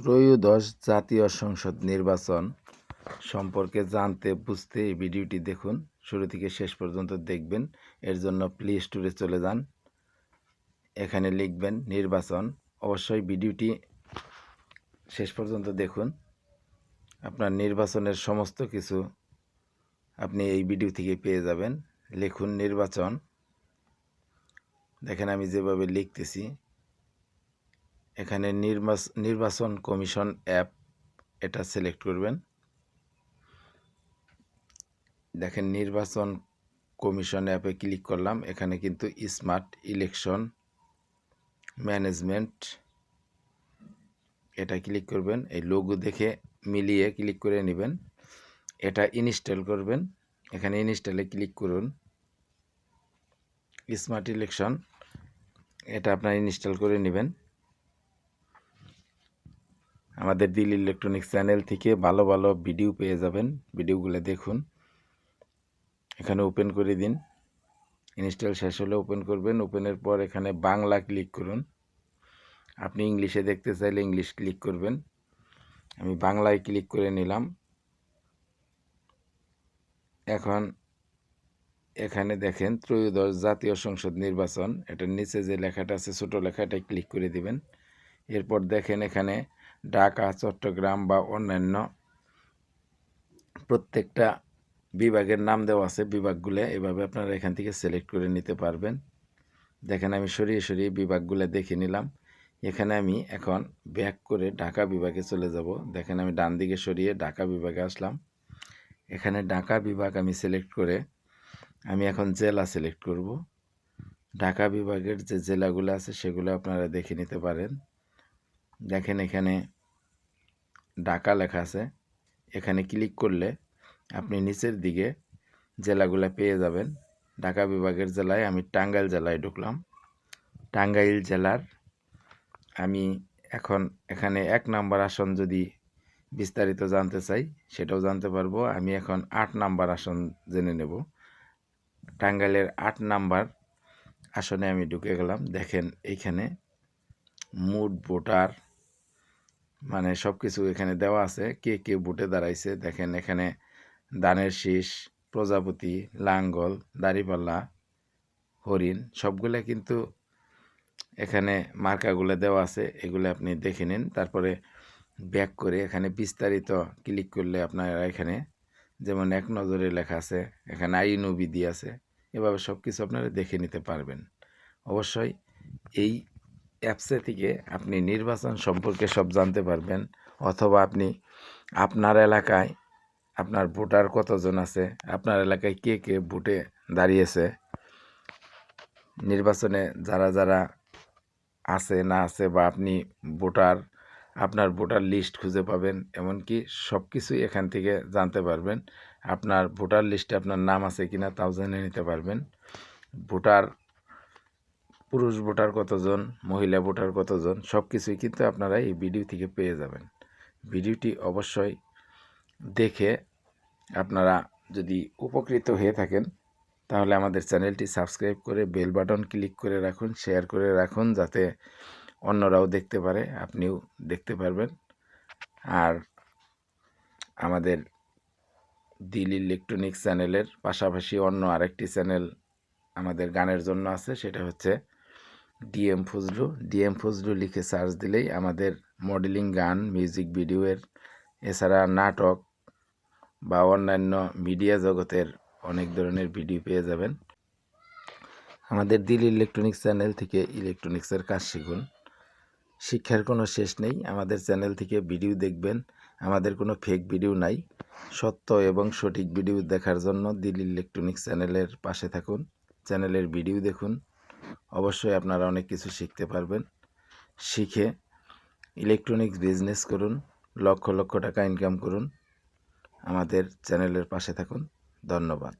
ত্রয়োদশ জাতীয় সংসদ নির্বাচন সম্পর্কে জানতে, বুঝতে এই ভিডিওটি দেখুন। শুরু থেকে শেষ পর্যন্ত দেখবেন। এর জন্য প্লে স্টোরে চলে যান। এখানে লিখবেন নির্বাচন। অবশ্যই ভিডিওটি শেষ পর্যন্ত দেখুন। আপনার নির্বাচনের সমস্ত কিছু আপনি এই ভিডিও থেকে পেয়ে যাবেন। লিখুন নির্বাচন। দেখেন আমি যেভাবে লিখতেছি। এখানে নির্বাচ- নির্বাচন কমিশন অ্যাপ এটা সিলেক্ট করবেন। দেখেন নির্বাচন কমিশন অ্যাপে ক্লিক করলাম। এখানে কিন্তু স্মার্ট ইলেকশন ম্যানেজমেন্ট এটা ক্লিক করবেন। এই লোগো দেখে মিলিয়ে ক্লিক করে নেবেন। এটা ইনস্টল করবেন। এখানে ইনস্টলে ক্লিক করুন। স্মার্ট ইলেকশন এটা আপনার ইনস্টল করে নেবেন। আমাদের দিল ইলেকট্রনিক্স চ্যানেল থেকে ভালো ভালো ভিডিও পেয়ে যাবেন। ভিডিওগুলো দেখুন। এখানে ওপেন করে দিন। ইনস্টল শেষ হলে ওপেন করবেন। ওপেনের পর এখানে বাংলা ক্লিক করুন। আপনি ইংলিশে দেখতে চাইলে ইংলিশ ক্লিক করবেন। আমি বাংলায় ক্লিক করে নিলাম। এখন এখানে দেখেন ত্রয়োদশ জাতীয় সংসদ নির্বাচন। এটার নিচে যে লেখাটা আছে, ছোটো লেখাটা ক্লিক করে দিবেন। এরপর দেখেন এখানে ঢাকা, চট্টগ্রাম বা অন্যান্য প্রত্যেকটা বিভাগের নাম দেওয়া আছে, বিভাগগুলো এভাবে আপনারা এখান থেকে সিলেক্ট করে নিতে পারবেন। দেখেন আমি সরিয়ে সরিয়ে বিভাগগুলো দেখে নিলাম। এখানে আমি এখন ব্যাক করে ঢাকা বিভাগে চলে যাব। দেখেন আমি ডান দিকে সরিয়ে ঢাকা বিভাগে আসলাম। এখানে ঢাকা বিভাগ আমি সিলেক্ট করে আমি এখন জেলা সিলেক্ট করব। ঢাকা বিভাগের যে জেলাগুলো আছে সেগুলো আপনারা দেখে নিতে পারেন। দেখেন এখানে ঢাকা লেখা আছে। এখানে ক্লিক করলে আপনি নিচের দিকে জেলাগুলো পেয়ে যাবেন। ঢাকা বিভাগের জেলায় আমি টাঙ্গাইল জেলায় ঢুকলাম। টাঙ্গাইল জেলার আমি এখন এখানে এক নাম্বার আসন যদি বিস্তারিত জানতে চাই, সেটাও জানতে পারব। আমি এখন আট নাম্বার আসন জেনে নেব। টাঙ্গাইলের আট নাম্বার আসনে আমি ঢুকে গেলাম। দেখেন এইখানে মুড ভোটার মানে সব কিছু এখানে দেওয়া আছে। কে কে ভোটে দাঁড়াইছে দেখেন এখানে দানের শীষ, প্রজাপতি, লাঙ্গল, দাড়িপাল্লা, হরিণ সবগুলা কিন্তু এখানে মার্কাগুলো দেওয়া আছে। এগুলো আপনি দেখে নিন। তারপরে ব্যাক করে এখানে বিস্তারিত ক্লিক করলে আপনারা এখানে যেমন এক নজরে লেখা আছে, এখানে আইন বিধি আছে। এভাবে সব কিছু আপনারা দেখে নিতে পারবেন। অবশ্যই এই অ্যাপসে থেকে আপনি নির্বাচন সম্পর্কে সব জানতে পারবেন। অথবা আপনি আপনার এলাকায় আপনার ভোটার কতজন আছে, আপনার এলাকায় কে কে ভোটে দাঁড়িয়েছে, নির্বাচনে যারা যারা আছে না আছে বা আপনি ভোটার, আপনার ভোটার লিস্ট খুঁজে পাবেন, এমনকি সব কিছুই এখান থেকে জানতে পারবেন। আপনার ভোটার লিস্টে আপনার নাম আছে কিনা তাও জেনে নিতে পারবেন। ভোটার পুরুষ ভোটার কতজন, মহিলা ভোটার কতজন সব কিছুই কিন্তু আপনারা এই ভিডিও থেকে পেয়ে যাবেন। ভিডিওটি অবশ্যই দেখে আপনারা যদি উপকৃত হয়ে থাকেন, তাহলে আমাদের চ্যানেলটি সাবস্ক্রাইব করে বেল বাটন ক্লিক করে রাখুন, শেয়ার করে রাখুন, যাতে অন্যরাও দেখতে পারে, আপনিও দেখতে পারবেন। আর আমাদের দিল ইলেকট্রনিক্স চ্যানেলের পাশাপাশি অন্য আরেকটি চ্যানেল আমাদের গানের জন্য আছে, সেটা হচ্ছে ডিএম ফজলু ডিএম ফজলু লিখে সার্চ দিলেই আমাদের মডেলিং গান মিউজিক ভিডিওয়ের এছাড়া নাটক বা অন্যান্য মিডিয়া জগতের অনেক ধরনের ভিডিও পেয়ে যাবেন। আমাদের দিল ইলেকট্রনিক্স চ্যানেল থেকে ইলেকট্রনিক্সের কাজ শিখুন। শিক্ষার কোনো শেষ নেই, আমাদের চ্যানেল থেকে ভিডিও দেখবেন। আমাদের কোনো ফেক ভিডিও নাই। সত্য এবং সঠিক ভিডিও দেখার জন্য দিল ইলেকট্রনিক্স চ্যানেলের পাশে থাকুন। চ্যানেলের ভিডিও দেখুন। অবশ্যই আপনারা অনেক কিছু শিখতে পারবেন। শিখে ইলেকট্রনিক্স বিজনেস করুন, লক্ষ লক্ষ টাকা ইনকাম করুন। আমাদের চ্যানেলের পাশে থাকুন। ধন্যবাদ।